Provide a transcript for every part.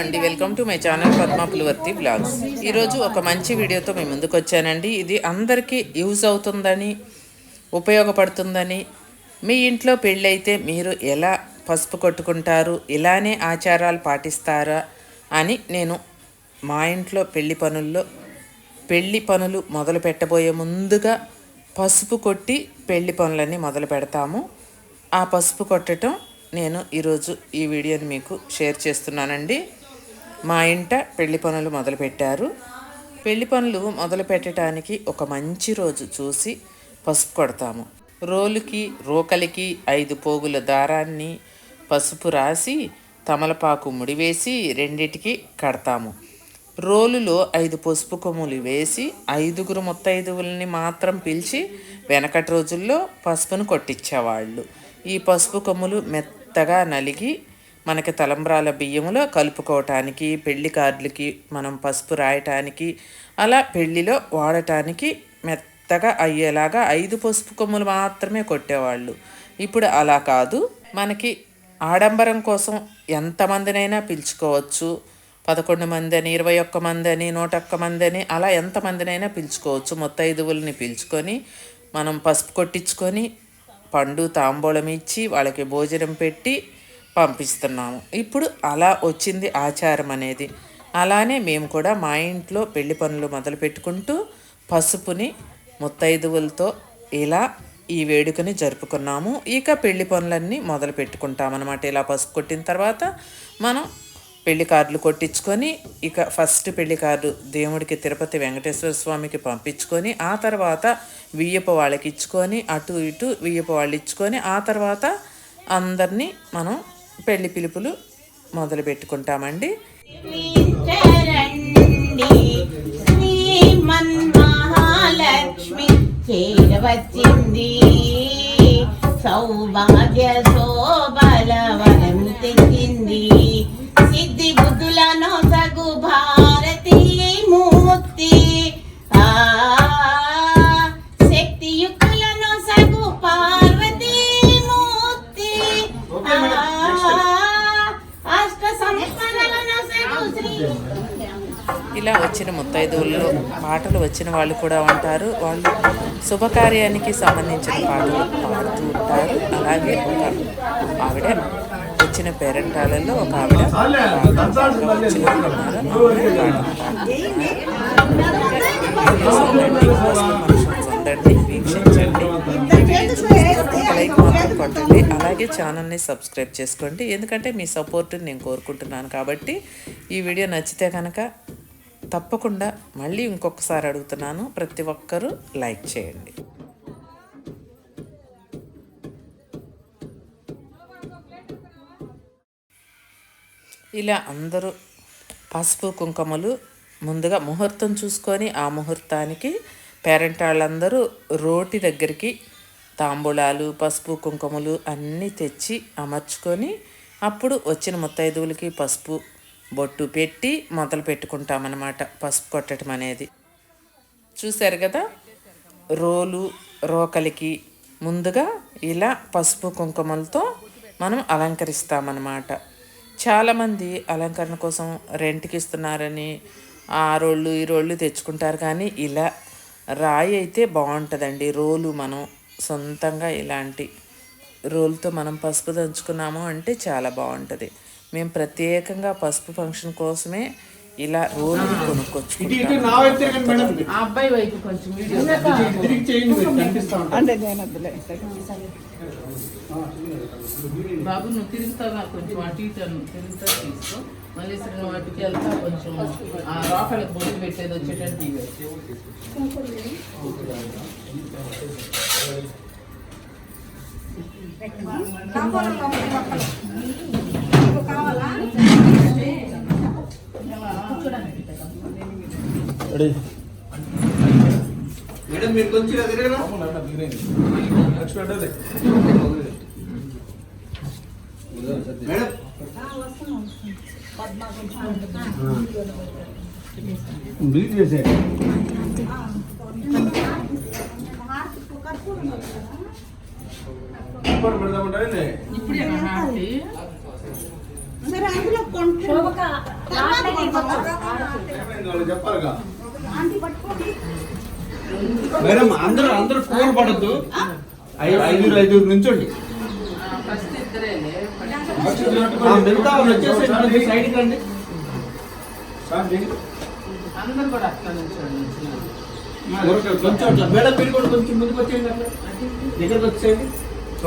అండి. Welcome to my channel Padma Pulivarthi blogs ఈరోజు ఒక మంచి వీడియోతో మేము ముందుకు వచ్చానండి. ఇది అందరికీ యూజ్ అవుతుందని ఉపయోగపడుతుందని మీ ఇంట్లో పెళ్ళైతే మీరు ఎలా పసుపు కొట్టుకుంటారు ఇలానే ఆచారాలు పాటిస్తారా అని నేను మా ఇంట్లో పెళ్ళి పనుల్లో పెళ్ళి పనులు మొదలు పెట్టబోయే ముందుగా పసుపు కొట్టి పెళ్ళి పనులన్నీ మొదలు పెడతాము. ఆ పసుపు కొట్టడం నేను ఈరోజు ఈ వీడియోని మీకు షేర్ చేస్తున్నానండి. మా ఇంట పెళ్ళి పనులు మొదలుపెట్టారు. పెళ్ళి పనులు మొదలు పెట్టడానికి ఒక మంచి రోజు చూసి పసుపు కొడతాము. రోలుకి రోకలికి ఐదు పోగుల దారాన్ని పసుపు రాసి తమలపాకు ముడివేసి రెండిటికి కడతాము. రోలులో ఐదు పసుపు కొమ్ములు వేసి ఐదుగురు ముత్తైదువుల్ని మాత్రం పిలిచి వెనకటి రోజుల్లో పసుపును కొట్టించేవాళ్ళు. ఈ పసుపు కొమ్ములు మెత్తగా నలిగి మనకి తలంబ్రాల బియ్యంలో కలుపుకోవటానికి పెళ్ళి కార్డులకి మనం పసుపు రాయటానికి అలా పెళ్ళిలో వాడటానికి మెత్తగా అయ్యేలాగా ఐదు పసుపు కొమ్ములు మాత్రమే కొట్టేవాళ్ళు. ఇప్పుడు అలా కాదు. మనకి ఆడంబరం కోసం ఎంతమందినైనా పిలుచుకోవచ్చు. పదకొండు మంది అని ఇరవై ఒక్క మంది అని నూట ఒక్క మంది అని అలా ఎంతమందినైనా పిలుచుకోవచ్చు. మొత్తైదువుల్ని పిలుచుకొని మనం పసుపు కొట్టించుకొని పండు తాంబూలం ఇచ్చి వాళ్ళకి భోజనం పెట్టి పంపిస్తున్నాము. ఇప్పుడు అలా వచ్చింది ఆచారం అనేది. అలానే మేము కూడా మా ఇంట్లో పెళ్ళి పనులు మొదలు పెట్టుకుంటూ పసుపుని ముత్తైదువులతో ఇలా ఈ వేడుకని జరుపుకున్నాము. ఇక పెళ్ళి పనులన్నీ మొదలు పెట్టుకుంటామన్నమాట. ఇలా పసుపు కొట్టిన తర్వాత మనం పెళ్ళి కార్డులు కొట్టించుకొని ఇక ఫస్ట్ పెళ్ళి కార్డు దేవుడికి తిరుపతి వెంకటేశ్వర స్వామికి పంపించుకొని ఆ తర్వాత వియ్యపు వాళ్ళకి ఇచ్చుకొని అటు ఇటు వియ్యపు వాళ్ళు ఇచ్చుకొని ఆ తర్వాత అందరినీ మనం పెళ్ళి పిలుపులు మొదలు పెట్టుకుంటామండి. చరండి చేరవచ్చింది. సౌభాగ్య శోభల తెచ్చింది. సిద్ధి బుద్ధులను సగు భారతీ మూర్తి ముత్తైదువుల్లో పాటలు వచ్చిన వాళ్ళు కూడా ఉంటారు. వాళ్ళు శుభకార్యానికి సంబంధించిన పాటలు పాడుతూ ఉంటారు. అలాగే ఒక ఆవిడ వచ్చిన పేరెంటాలలో ఒక ఆవిడ వచ్చిన వాళ్ళు ఉండండి వీక్షించండి ఈ వీడియో లైక్ మాత్రం కొట్టండి అలాగే ఛానల్ని సబ్స్క్రైబ్ చేసుకోండి. ఎందుకంటే మీ సపోర్ట్ని నేను కోరుకుంటున్నాను కాబట్టి ఈ వీడియో నచ్చితే కనుక తప్పకుండా మళ్ళీ ఇంకొకసారి అడుగుతున్నాను. ప్రతి ఒక్కరూ లైక్ చేయండి. ఇలా అందరూ పసుపు కుంకుమలు ముందుగా ముహూర్తం చూసుకొని ఆ ముహూర్తానికి పేరెంట్ వాళ్ళందరూ రోటి దగ్గరికి తాంబూలాలు పసుపు కుంకుమలు అన్నీ తెచ్చి అమర్చుకొని అప్పుడు వచ్చిన ముత్తైదువులకి పసుపు బొట్టు పెట్టి మొదలు పెట్టుకుంటామన్నమాట పసుపు కొట్టడం అనేది. చూశారు కదా? రోలు రోకలికి ముందుగా ఇలా పసుపు కుంకుమలతో మనం అలంకరిస్తామన్నమాట. చాలామంది అలంకరణ కోసం రెంట్కి ఇస్తున్నారని ఆ రోళ్ళు ఈ రోళ్ళు తెచ్చుకుంటారు కానీ ఇలా రాయి అయితే బాగుంటుందండి. రోలు మనం సొంతంగా ఇలాంటి రోలుతో మనం పసుపు దంచుకున్నాము అంటే చాలా బాగుంటుంది. మేము ప్రత్యేకంగా పసుపు ఫంక్షన్ కోసమే ఇలా ఇటు కొనుక్కొచ్చుకుంటాం బాబు నువ్వు తిరుగుతావా? కొంచెం అటు ఇటు తిరుగుతా తీసుకో. మళ్ళీ సరే వాటికి వెళ్తా కొంచెం ఆ రోకలకు బొడ్డు పెట్టేది వచ్చేటట్టు ఇవే మేడం మీరు కొంచెం ఎదురుగా మేడం. బీట్ చేసే. పెడదామంటారండి ఇప్పుడు సరే అందులో మేడం అందరూ అందరూ ఫోన్ పడద్దు. ఐదు ఐదుగురు ఐదుగురు నుంచోండి. మిగతా వాళ్ళు వచ్చేసేయండి సైడ్కి రండి. అందరు కూడా అట్లా నుంచోండి. కొంచెం అట్లా మేడం మీరు కూడా కొంచెం ముందుకు వచ్చేయండి అట్లా. దగ్గరకు వచ్చేయండి.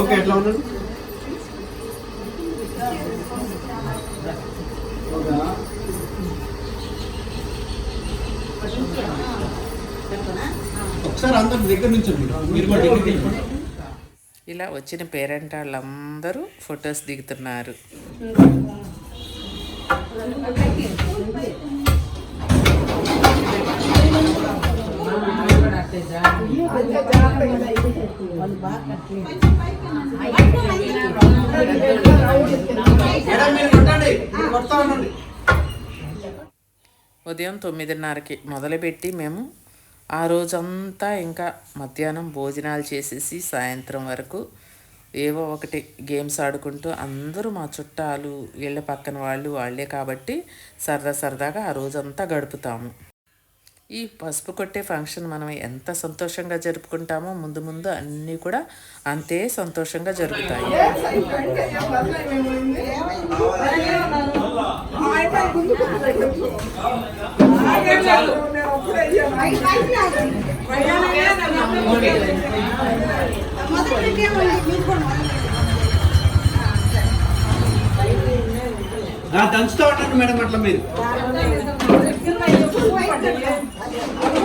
ఓకే ఎట్లా ఉన్నాడు ఒకసారి అందరు దగ్గర నుంచి మీరు కూడా దగ్గరికి వెళ్ళిపోండి ఇలా వచ్చిన పేరెంట్ వాళ్ళందరూ ఫొటోస్ దిగుతున్నారు. ఉదయం తొమ్మిదిన్నరకి మొదలుపెట్టి మేము ఆ రోజంతా ఇంకా మధ్యాహ్నం భోజనాలు చేసేసి సాయంత్రం వరకు ఏవో ఒకటి గేమ్స్ ఆడుకుంటూ అందరూ మా చుట్టాలు వీళ్ళ పక్కన వాళ్ళు వాళ్ళే కాబట్టి సరదా సరదాగా ఆ రోజంతా గడుపుతాము. ఈ పసుపు కొట్టే ఫంక్షన్ మనం ఎంత సంతోషంగా జరుపుకుంటామో ముందు ముందు అన్నీ కూడా అంతే సంతోషంగా జరుగుతాయి. ఆ, దంచుతా ఉండండి మేడం అట్లా మీరు.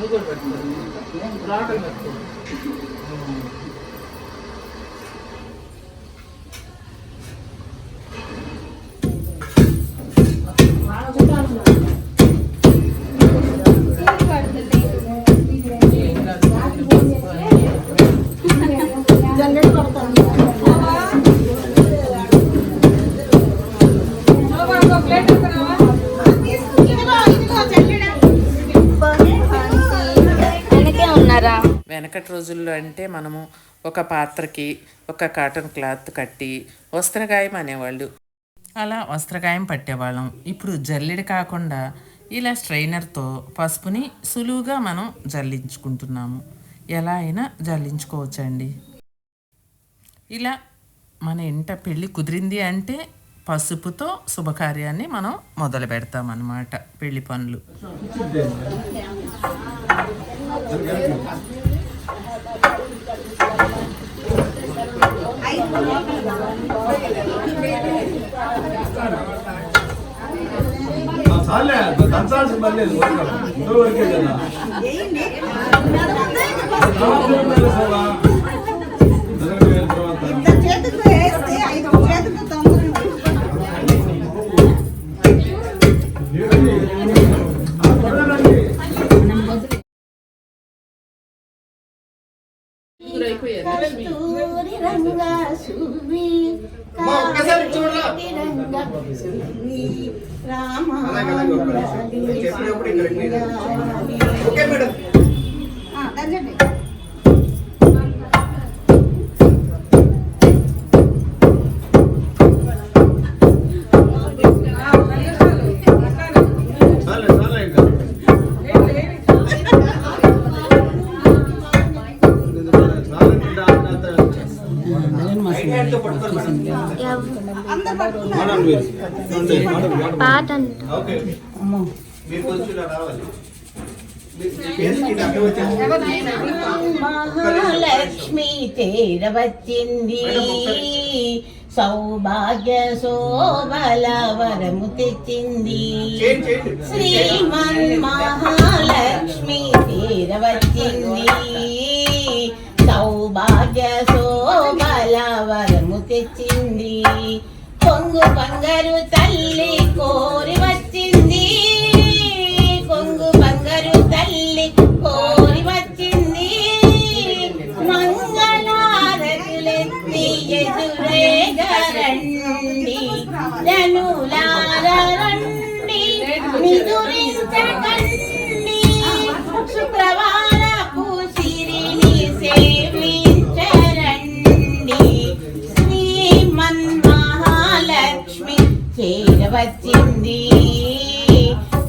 లోపల పెట్టుకో. వెనకే వెనకటి రోజుల్లో అంటే మనము ఒక పాత్రకి ఒక కాటన్ క్లాత్ కట్టి వస్త్రగాయం అనేవాళ్ళు. అలా వస్త్రగాయం పట్టేవాళ్ళం. ఇప్పుడు జల్లెడ కాకుండా ఇలా స్ట్రైనర్తో పసుపుని సులువుగా మనం జల్లించుకుంటున్నాము. ఎలా అయినా జల్లించుకోవచ్చండి. ఇలా మన ఇంట పెళ్ళి కుదిరింది అంటే పసుపుతో శుభకార్యాన్ని మనం మొదలు పెడతామన్నమాట పెళ్ళి పనులు. చాలే దంచాల్సిన పని లేదు ఇంట్లో వరకే కదా. మహాలక్ష్మి తేరవచ్చింది. సౌభాగ్య శోభల వరము తెచ్చింది. శ్రీమన్ మహాలక్ష్మి తేరవచ్చింది. సౌభాగ్య శోభల వరము తెచ్చింది. పొంగి కొంగు బంగారు తల్లి కోరి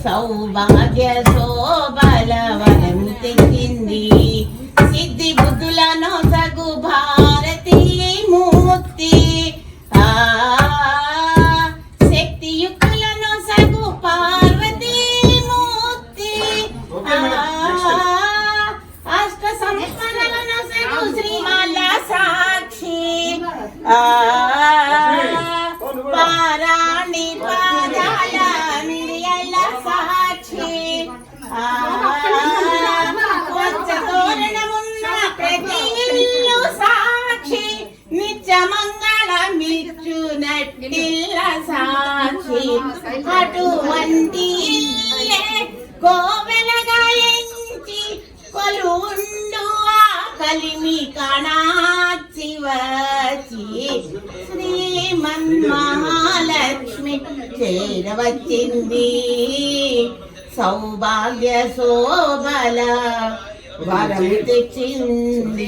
సౌభాగ్య శోభల వరం తెచ్చింది. సిద్ధి బుద్ధులను సగుభా అటువంటి ఇల్లే కోవెలగా ఎంచి కొలుండు ఆ కలిమి కణాచి వచ్చి శ్రీమన్మహాలక్ష్మి చేరవచ్చింది. సౌభాగ్య శోభల వరం తెచ్చింది.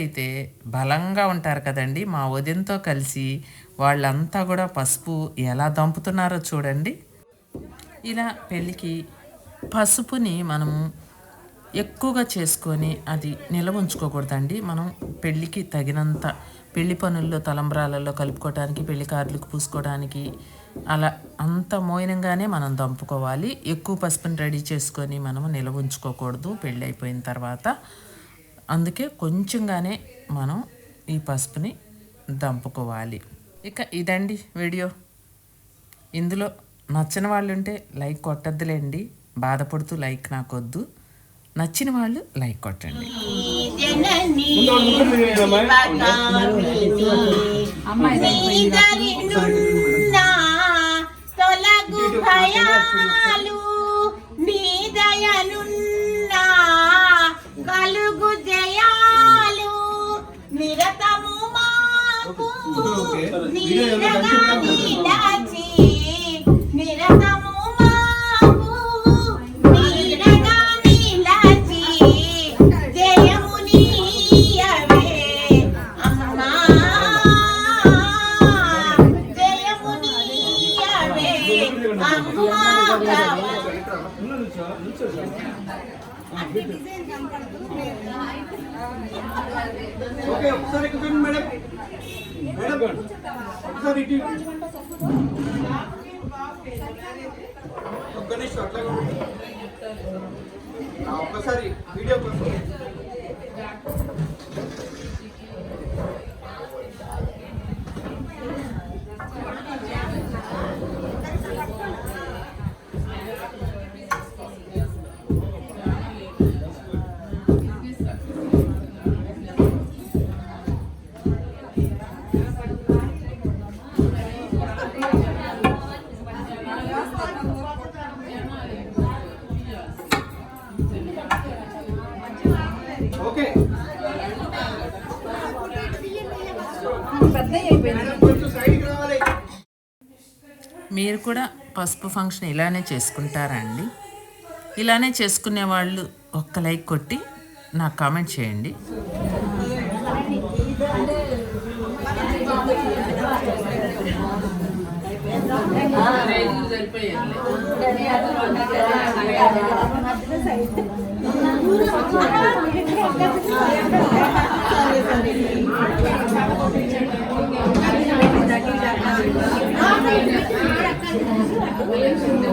అయితే బలంగా ఉంటారు కదండి. మా వదినతో కలిసి వాళ్ళంతా కూడా పసుపు ఎలా దంపుతున్నారో చూడండి. ఇలా పెళ్ళికి పసుపుని మనము ఎక్కువగా చేసుకొని అది నిల్వ ఉంచుకోకూడదండి. మనం పెళ్ళికి తగినంత పెళ్ళి పనుల్లో తలంబ్రాలలో కలుపుకోవడానికి పెళ్ళి కార్డులకు పూసుకోవడానికి అలా అంత మోయినంగానే మనం దంపుకోవాలి. ఎక్కువ పసుపుని రెడీ చేసుకొని మనము నిల్వ ఉంచుకోకూడదు పెళ్ళి అయిపోయిన తర్వాత. అందుకే కొంచెంగానే మనం ఈ పసుపుని దంపుకోవాలి. ఇక ఇదండి వీడియో. ఇందులో నచ్చని వాళ్ళు ఉంటే లైక్ కొట్టద్దులేండి. బాధపడుతూ లైక్ నాకొద్దు. నచ్చిన వాళ్ళు లైక్ కొట్టండి. జనని మాకు నీడగా ఒక్క నిమిషం అట్లా ఒక్కసారి వీడియో కోసం. మీరు కూడా పసుపు ఫంక్షన్ ఇలానే చేసుకుంటారా అండి ఇలానే చేసుకునే వాళ్ళు ఒక్క లైక్ కొట్టి నాకు కామెంట్ చేయండి.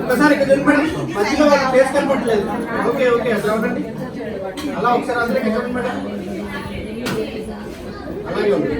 ఒకసారి ఇక్కడ నిలబడి మధ్యలో వాళ్ళ ఫేస్ కనపడలేదు ఓకే ఓకే అట్లా ఉండండి అలా ఒకసారి అందరికీ చెప్పండి మేడం. అలాగే ఉంది.